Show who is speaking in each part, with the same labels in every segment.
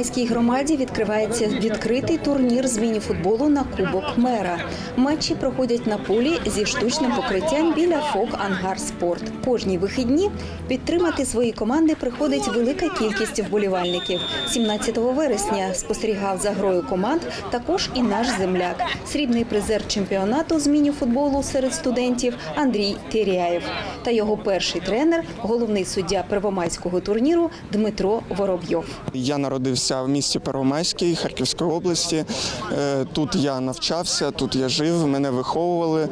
Speaker 1: Первомайській громаді відкривається відкритий турнір з мініфутболу на Кубок Мера. Матчі проходять на полі зі штучним покриттям біля ФОК Ангар Спорт. Кожні вихідні підтримати свої команди приходить велика кількість вболівальників. 17 вересня спостерігав за грою команд також і наш земляк, срібний призер чемпіонату з мініфутболу серед студентів Андрій Тиряєв та його перший тренер, головний суддя Первомайського турніру Дмитро Воробйов.
Speaker 2: Я народився в місті Первомайській Харківської області. Е, Тут я навчався, тут я жив, мене виховували. Е,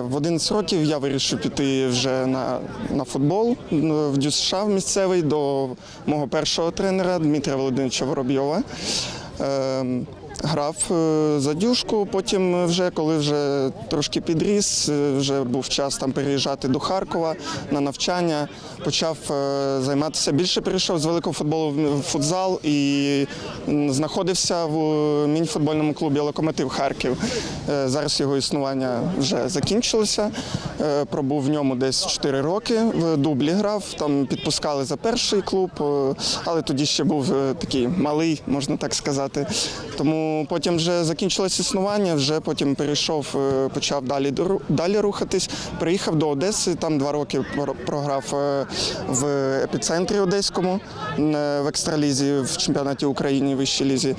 Speaker 2: В 11 років я вирішив піти вже на, на футбол в ДЮСШ місцевий до мого першого тренера Дмитра Володимировича Воробйова. Е, Грав е, за дюшку, потім вже коли вже трошки підріс, е, вже був час там переїжджати до Харкова на навчання, почав е, займатися більше. Перейшов з великого футболу в футзал і знаходився в е, мініфутбольному клубі Локомотив Харків. Е, Зараз його існування вже закінчилося. Е, Пробув в ньому десь 4 роки. В дублі грав, там підпускали за перший клуб, е, але тоді ще був е, такий малий, можна так сказати. Тому потім вже закінчилось існування, вже потім перейшов, е, почав далі далі рухатись. Приїхав до Одеси, там два роки програв е, в епіцентрі Одеському е, в екстралізі в чемпіонаті України в вищій лізі.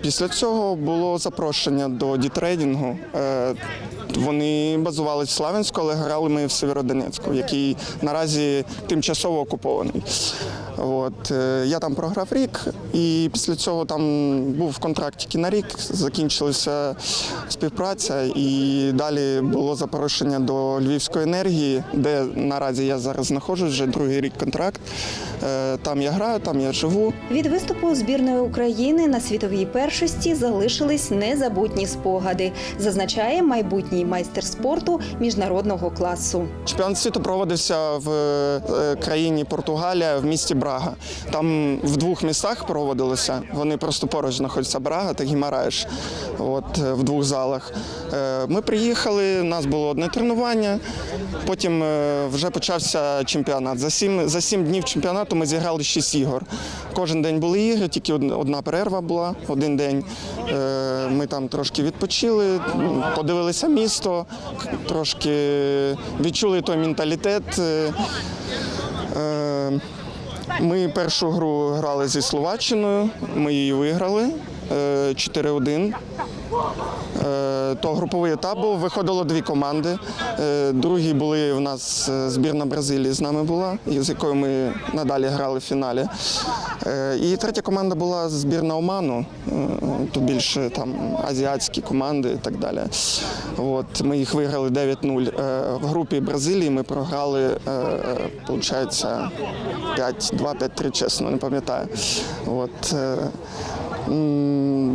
Speaker 2: Після цього було запрошення до дітрейдингу. Вони базувалися в Славянську, але грали ми в Сєвєродонецьку, який наразі тимчасово окупований. От, е, я там програв рік, і після цього там був в контракт тільки на рік, закінчилася співпраця, і далі було запрошення до Львівської енергії, де наразі я зараз знаходжусь, вже другий рік контракт. Е, Там я граю, там я живу.
Speaker 1: Від виступу збірної України на світовій першості залишились незабутні спогади, зазначає майбутній майстер спорту міжнародного класу.
Speaker 2: Чемпіонат світу проводився в е, країні Португалія в місті Брага. Там в двох містах проводилося. Вони просто поруч знаходяться Брага та Гімараєш. От е, в двох залах. Е, Ми приїхали, у нас було одне тренування. Потім вже почався чемпіонат. За сім, за сім днів чемпіонату ми зіграли шість ігор. Кожен день були ігри, тільки одна перерва була один день. Ми там трошки відпочили, подивилися місто, трошки відчули той менталітет. Е, е, Ми першу гру грали зі Словаччиною, ми її виграли 4-1. Е, То груповий етап був, виходило дві команди. Е, Другі були в нас е, збірна Бразилії з нами була, з якою ми надалі грали в фіналі. Е, І третя команда була збірна Оману, е, то більше там азіатські команди і так далі. От, ми їх виграли 9-0. Е, В групі Бразилії ми програли, виходить, 5-2, 5-3, чесно, не пам'ятаю. От, е,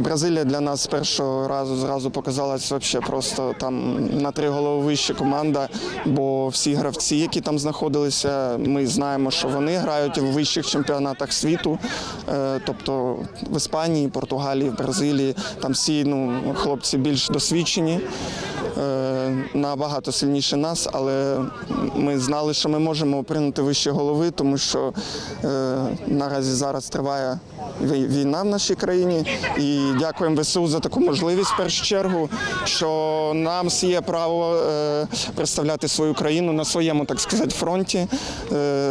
Speaker 2: Бразилія для нас першого разу зразу показалась вообще просто там на три голови вища команда, бо всі гравці, які там знаходилися, ми знаємо, що вони грають в вищих чемпіонатах світу, Е, тобто в Іспанії, Португалії, в Бразилії. Там всі ну, хлопці більш досвідчені. Е, Набагато сильніше нас, але ми знали, що ми можемо прийняти вищі голови, тому що е, наразі зараз триває війна в нашій країні. І дякуємо ВСУ за таку можливість в першу чергу, що нам є право е, представляти свою країну на своєму, так сказати, фронті,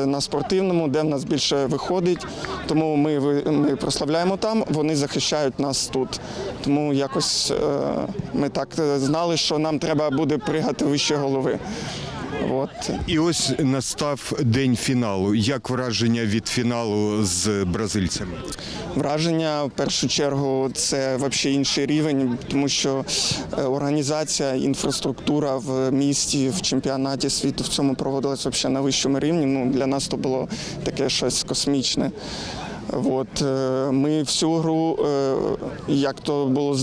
Speaker 2: на спортивному, де в нас більше виходить. Тому ми, ми прославляємо там, вони захищають нас тут. Тому якось ми так знали, що нам треба буде пригати вище голови. От.
Speaker 3: І ось настав день фіналу. Як враження від фіналу з бразильцями?
Speaker 2: Враження в першу чергу це взагалі інший рівень, тому що е, організація, інфраструктура в місті, в чемпіонаті світу в цьому проводилась взагалі на вищому рівні. Ну для нас то було таке щось космічне. От, е, ми всю гру, е, як то було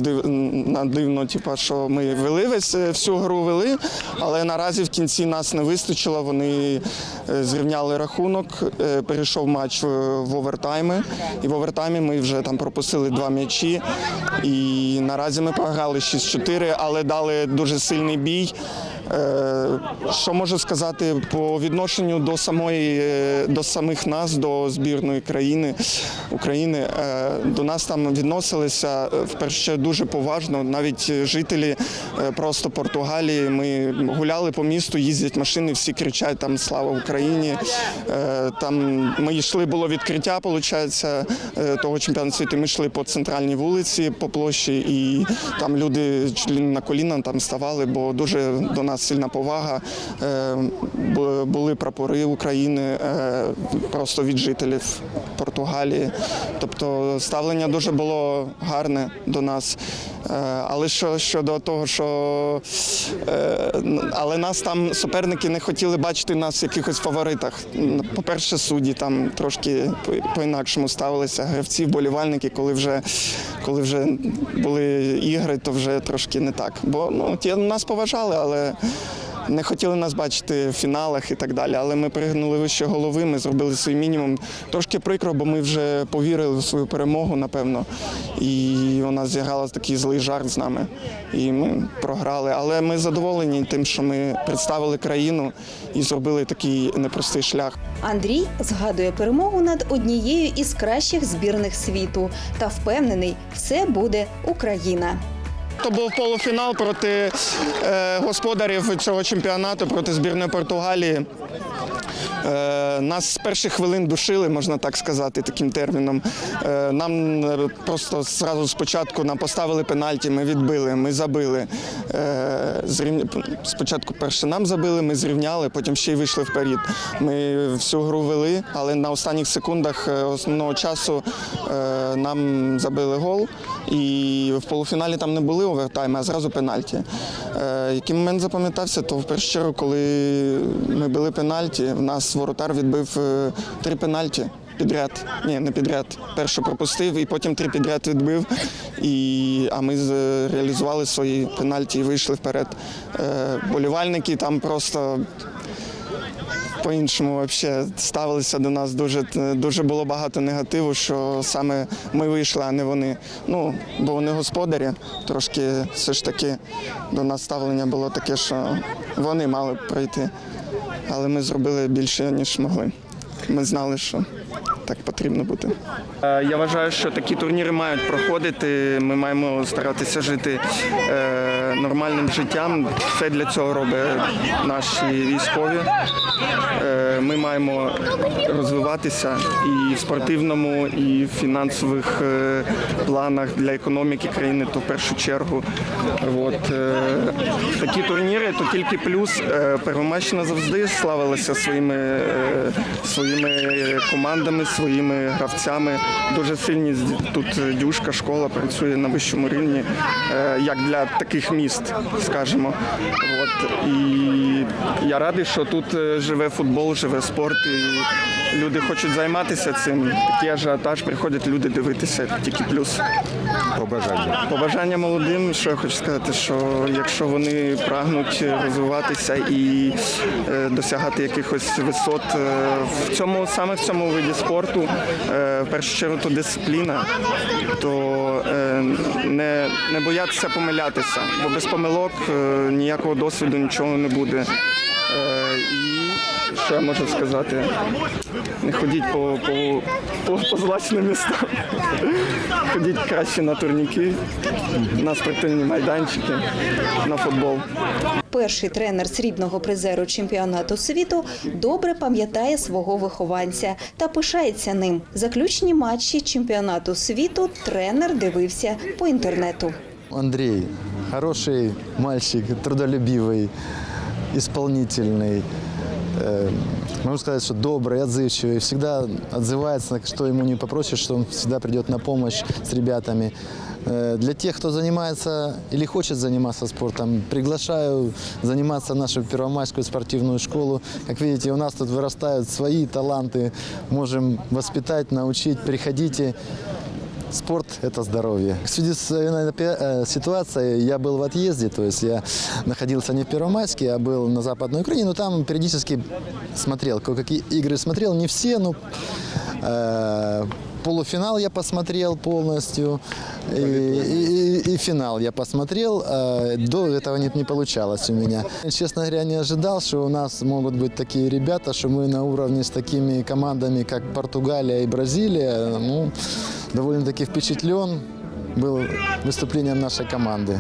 Speaker 2: дивно, типу, що ми вели весь е, всю гру вели, але наразі в кінці нас не вистачило. Вони зрівняли рахунок, перейшов матч в овертайми. І в овертаймі ми вже там пропустили два м'ячі. І наразі ми програли 6-4, але дали дуже сильний бій. Е, Що можу сказати по відношенню до самої е, до самих нас, до збірної країни України, е, до нас там відносилися вперше дуже поважно. Навіть жителі просто Португалії. Ми гуляли по місту, їздять машини, всі кричать там Слава Україні. Там ми йшли, було відкриття, виходить, того чемпіонату світу. Ми йшли по центральній вулиці, по площі, і там люди на коліна там ставали, бо дуже до нас сильна повага. Е, Були прапори України е, просто від жителів Португалії. Тобто ставлення дуже було гарне до нас. Е, Але що щодо того, що але нас там суперники не хотіли бачити нас в якихось фаворитах. По-перше, судді там трошки по- по-інакшому ставилися. Гравці, вболівальники, коли вже коли вже були ігри, то вже трошки не так. Бо ну ті нас поважали, але. Не хотіли нас бачити в фіналах і так далі, але ми пригнули вище голови, ми зробили свій мінімум. Трошки прикро, бо ми вже повірили в свою перемогу, напевно. І нас зіграла такий злий жарт з нами. І ми програли. Але ми задоволені тим, що ми представили країну і зробили такий непростий шлях.
Speaker 1: Андрій згадує перемогу над однією із кращих збірних світу та впевнений, все буде Україна.
Speaker 2: То був полуфінал проти е, господарів цього чемпіонату проти збірної Португалії. Е, нас з перших хвилин душили, можна так сказати, таким терміном. Е, нам е, просто зразу спочатку нам поставили пенальті, ми відбили, ми забили. Спочатку перше нам забили, ми зрівняли, потім ще й вийшли вперед. Ми всю гру вели, але на останніх секундах основного часу нам забили гол. І в полуфіналі там не були овертайми, а зразу пенальті. Який момент запам'ятався, то в першу чергу, коли ми били пенальті, в нас воротар відбив е, три пенальті. Підряд, ні, не підряд. Першу пропустив і потім три підряд відбив. І, а ми реалізували свої пенальті і вийшли вперед. Е, болівальники там просто по-іншому вообще ставилися до нас. Дуже, дуже було багато негативу, що саме ми вийшли, а не вони. Ну, бо вони господарі. Трошки все ж таки до нас ставлення було таке, що вони мали пройти. Але ми зробили більше, ніж могли. Ми знали, що так потрібно бути. Е, Я вважаю, що такі турніри мають проходити. Ми маємо старатися жити е, нормальним життям. Все для цього робить наші військові. Е, Ми маємо розвиватися і в спортивному, і в фінансових е, планах для економіки країни, то в першу чергу. От, е, такі турніри то тільки плюс. Первомайщина завжди славилася своїми, своїми командами, своїми гравцями. Дуже сильні тут дюшка, школа працює на вищому рівні, як для таких міст, скажімо. От, і я радий, що тут е, живе футбол, живе спорт, і люди хочуть займатися цим. Такий ажіотаж, приходять люди дивитися, тільки плюс.
Speaker 3: Побажання.
Speaker 2: Побажання молодим, що я хочу сказати, що якщо вони прагнуть розвиватися і е, досягати якихось висот е, в цьому саме в цьому виді спорту, е, в першу чергу то дисципліна, то не, не боятися помилятися, бо без помилок ніякого досвіду нічого не буде. Що я можу сказати? Не ходіть по, по, по, по злачним містам. Ходіть краще на турніки, на спортивні майданчики, на футбол.
Speaker 1: Перший тренер срібного призеру чемпіонату світу добре пам'ятає свого вихованця та пишається ним. Заключні матчі чемпіонату світу тренер дивився по інтернету.
Speaker 4: Андрей, хороший мальчик, трудолюбивый, исполнительный Э, Могу сказать, что добрый, отзывчивый, всегда отзывается, на что ему не попросишь, что он всегда придет на помощь с ребятами. Э, Для тех, кто занимается или хочет заниматься спортом, приглашаю заниматься в нашу Первомайскую спортивную школу. Как видите, у нас тут вырастают свои таланты, можем воспитать, научить. Приходите, Спорт – это здоровье. В связи с э, э, ситуацией я был в отъезде, то есть я находился не в Первомайске, а был на Западной Украине, но там периодически смотрел, какие игры смотрел, не все, но э, полуфинал я посмотрел полностью, и, и- и- финал я посмотрел. а До этого не, не получалось у меня. Честно говоря, не ожидал, что у нас могут быть такие ребята, что мы на уровне с такими командами, как Португалия и Бразилия. Ну, довольно-таки впечатлен был выступлением нашей команды.